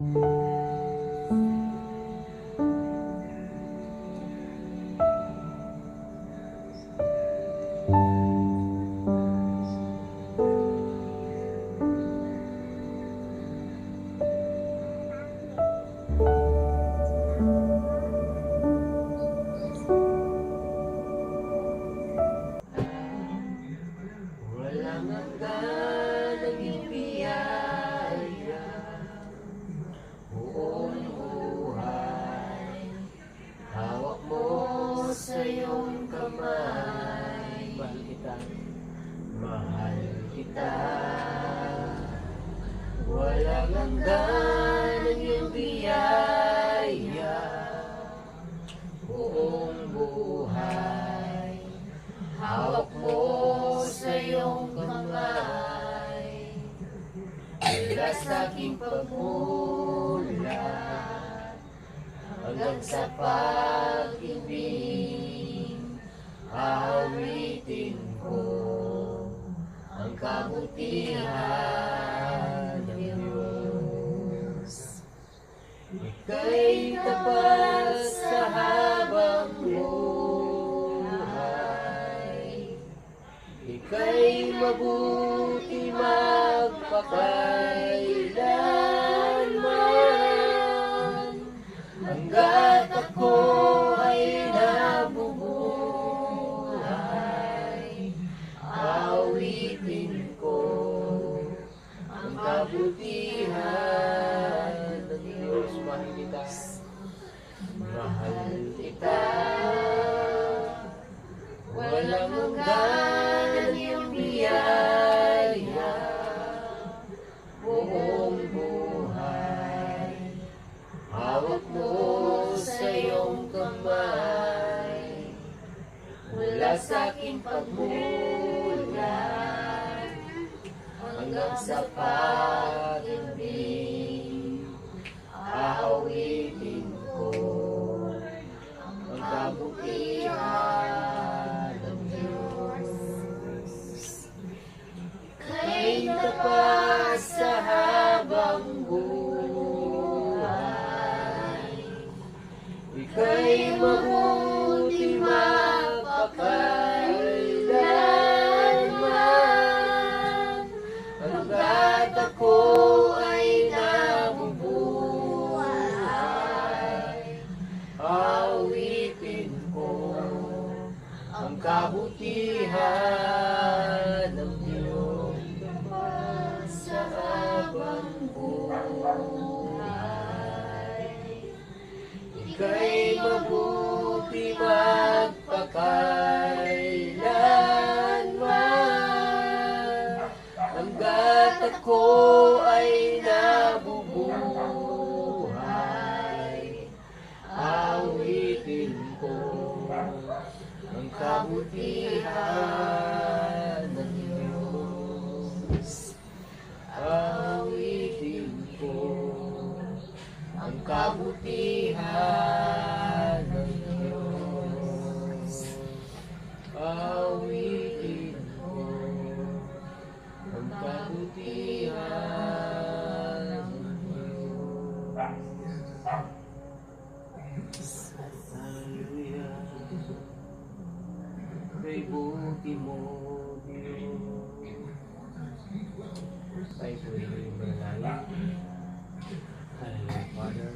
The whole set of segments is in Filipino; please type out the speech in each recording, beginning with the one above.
you ko Ang kabutihan ng Diyos. Ika'y tapat sa habang buhay. Ika'y mabuti magpakailanman Hanggan ang iyong biyaya. Buong buhay. Hawak mo sa iyong kamay. Mula sa aking pagmulat Hanggang sa pag-ibig mabuti magpakailanman hanggat ako ay nabubuhay. Awitin ko ang kabutihan Kay buti mo, Diyos. Tayo po ay manalangin. Hallelujah, Father.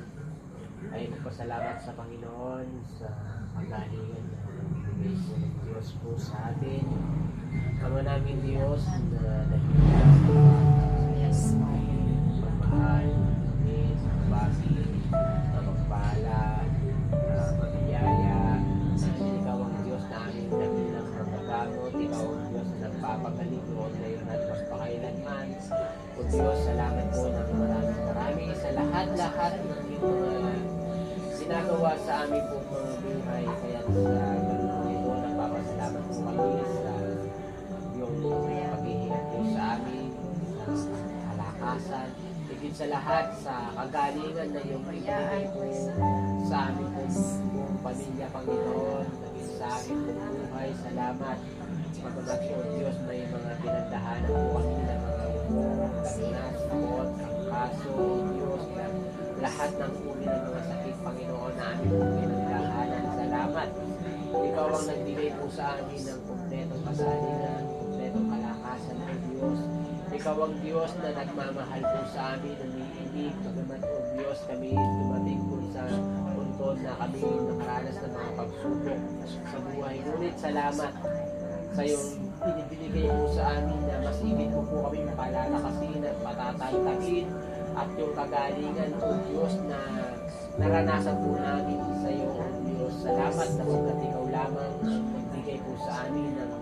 Ay magpasalamat sa Panginoon sa kagalingan na binigay po ng Diyos po sa atin. Ama namin Diyos na dahilan Yes, pagmahal, linis, pagbati, Diyos, salamat po ng maraming marami sa lahat-lahat ng iyong mga sinagawa sa amin po mga buhay. Kaya sa ganun ito, nagpapasalamat po kami sa iyong paghihingat po sa amin, sa kalakasan, higit sa lahat sa kagalingan na iyong ibigay po sa amin po buong pamilya, Panginoon, naging sa amin po buhay. Salamat. Pagkagat po, Diyos, may mga pinagdahanan po kami ng mga danas, sakot, ang kaso, Diyos, lahat ng uri ng mga sakit, Panginoon, na aming pong pinagdaanan. Salamat. Ikaw ang nagbigay po sa amin ng kumpletong kasalingan, kumpletong kalakasan ng Diyos. Ikaw ang Diyos na nagmamahal po sa amin, umiibig, bagamat po Diyos kami dumating po sa punto na kami nakaranas ng mga pagsubok sa buhay. Ngunit salamat sa iyong binibigay mo sa amin na mas higit mo po kami palalakasin at patataltagin at yung kagalingan o Diyos na naranasan po namin sa iyo Diyos. Salamat na pagkat ikaw lamang ang nagbigay po sa amin ng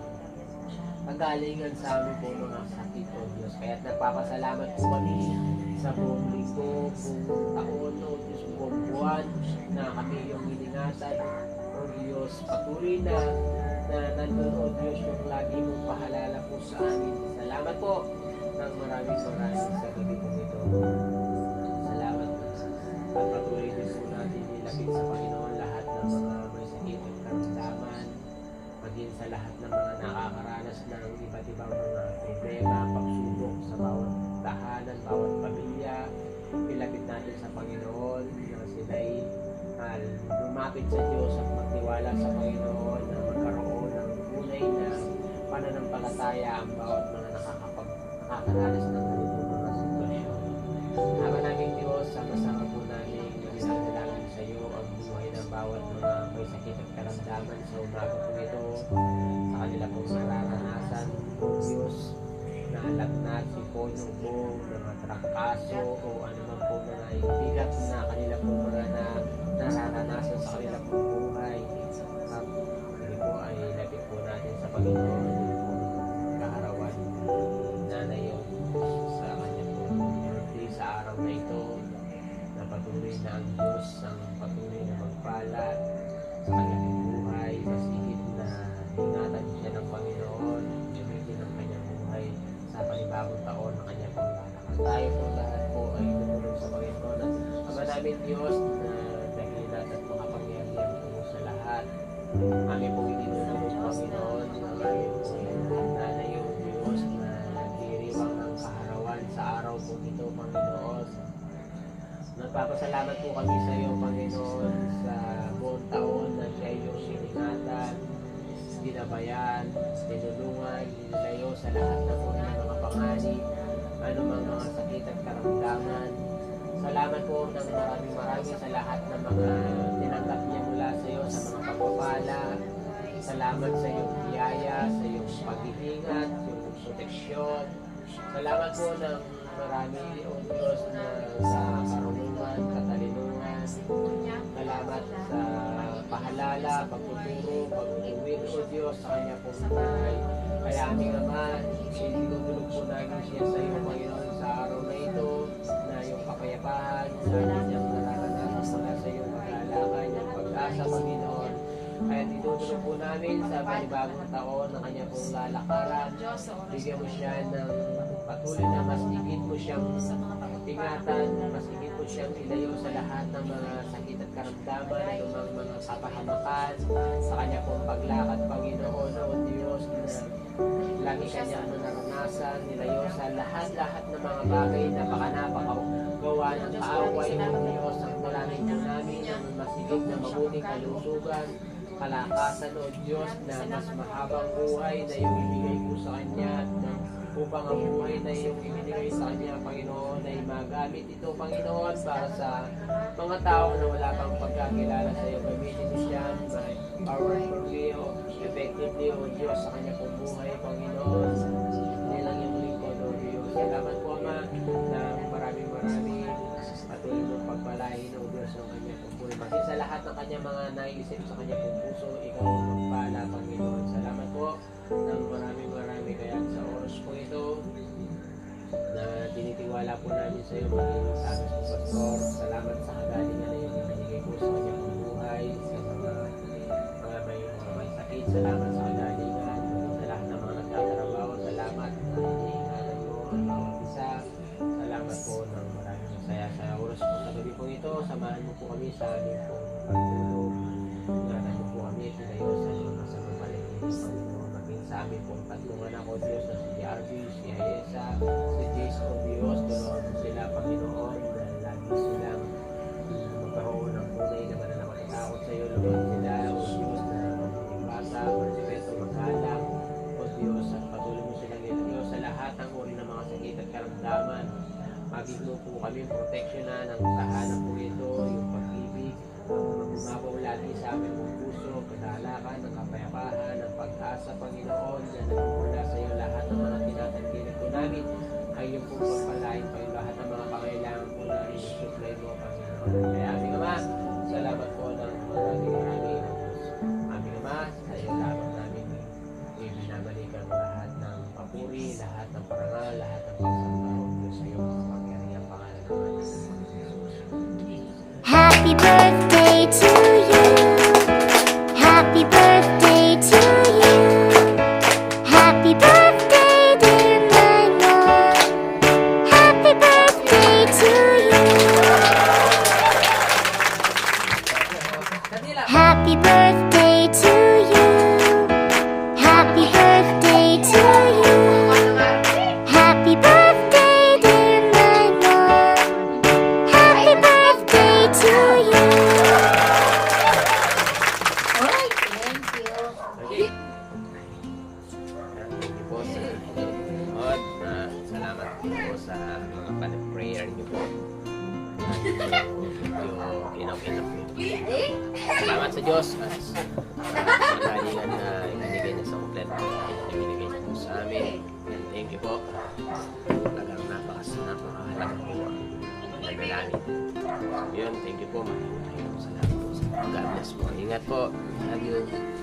kagalingan sa amin po mga sakit o Diyos. Kaya nagpapasalamat po kami sa buong linggo, buong taon o Diyos, buong buwan na kami yung iningatan o Diyos. Patuloy na na nandun o Diyos yung lagi mong pahalala po sa amin. Salamat po ng maraming maraming sa gabi po ito. Salamat po. At patuloy din po natin nilapit sa Panginoon lahat ng mga may sakit at karamdaman maging sa lahat ng mga nakakaranas ng iba't ibang mga problema, pagsubok sa bawat tahanan, bawat pamilya. Ilapit natin sa Panginoon na sila'y uh, lumapit sa Diyos at magtiwala sa Panginoon na tunay na pananampalataya ang bawat mga nakakapag nakakaranas ng ganitong mga sitwasyon. Ama namin Diyos, sama-sama po namin namin sa iyo ang buhay ng bawat mga may sakit at karamdaman sa umaga po ito sa kanila pong nararanasan Diyos na lagnat, siponyo po, mga trangkaso o ano man po mga ibigat na kanila po mga na nararanasan sa kanila pong buhay. Yung kaharawan nanay yung sa kanya. Po birthday sa araw na ito. Na patuloy na ang Diyos ang patuloy na magpala sa kanyang buhay. Masigit na ingatan siya ng Panginoon. Gamitin ang kanyang buhay sa panibagong taon na kanya pong lalakad tayo po lahat po ay tumulong sa Panginoon. At Ama namin Diyos na dahilan at makapangyarihan po sa lahat Amin pong Nagpapasalamat po kami sa iyo, Panginoon, sa buong taon na siya iyong siningatan, ginabayan, tinulungan, nilalayo sa lahat ng mga mga panganib, anumang mga sakit at karamdaman. Salamat po ng maraming maraming sa lahat ng mga tinanggap niya mula sa iyo sa mga pagpapala. Salamat sa iyong biyaya, sa iyong pag-iingat, sa iyong proteksyon. Salamat po ng marami, O Diyos, na sa karunungan, katalinuhan. Salamat sa pahalala, pagtuturo, pag-uwin, O Diyos, sa kanya pong buhay. Kaya aming Ama, sinigutulog po namin siya sa iyo, Panginoon, sa araw na ito, na yung kapayapaan, na kanyang nararanasan mula sa iyong pag-aalakan, yung pag-asa, Panginoon. Kaya tinutulog po namin sa panibagong taon na kanya pong lalakaran. Bigyan mo siya ng patuloy na mas higit mo siyang ingatan, mas higit mo siyang ilayo sa lahat ng mga sakit at karamdaman, anumang mga kapahamakan, sa kanya pong paglakad, Panginoon, O Diyos, na lagi kanya ano naranasan, nilayo sa lahat-lahat ng mga bagay na baka napakagawa ng kaaway ng Diyos ang dalangin po namin ang masigit na mabuting kalusugan, kalakasan o Diyos na mas mahabang buhay na iyong ibigay po sa Kanya upang ang buhay na iyong ibinigay sa Kanya, Panginoon, ay magamit ito, Panginoon, para sa mga tao na wala pang pagkakilala sa iyo. Gamitin mo siya by powerfully o effectively, O Diyos, sa Kanya pong buhay, Panginoon. Hindi lang yung lingkod, O Diyos. Salamat po, Ama, na maraming maraming patuloy mong pagpalain, O Diyos, ng Kanya pong buhay. Maging sa lahat ng Kanya mga naisip sa Kanya pong puso, Ikaw Panginoon. Salamat po ng maraming maraming kaya sa oras po ito na tinitiwala po namin sa iyo maging sa amin po, Pastor. Salamat sa kagalingan na iyong binigay po sa kanya pong buhay, sa mga mga may, mga may sakit. Salamat sa kagalingan, sa lahat ng mga nagtatrabaho. Salamat na iniingatan mo ang bawat isa. Salamat po ng maraming saya sa oras po sa gabi po ito. Samahan mo po kami sa aming Maging sa amin pong tatlong anak o Diyos happy birthday. okay na, okay na. Salamat sa Diyos at sa kalingan na inanigay niya sa kompleto na binigay po sa amin. And thank you po. Talagang napakas, napakahalaga po ang talaga namin. So yun, thank you po. Maraming salamat po. God bless po. Ingat po. Love you.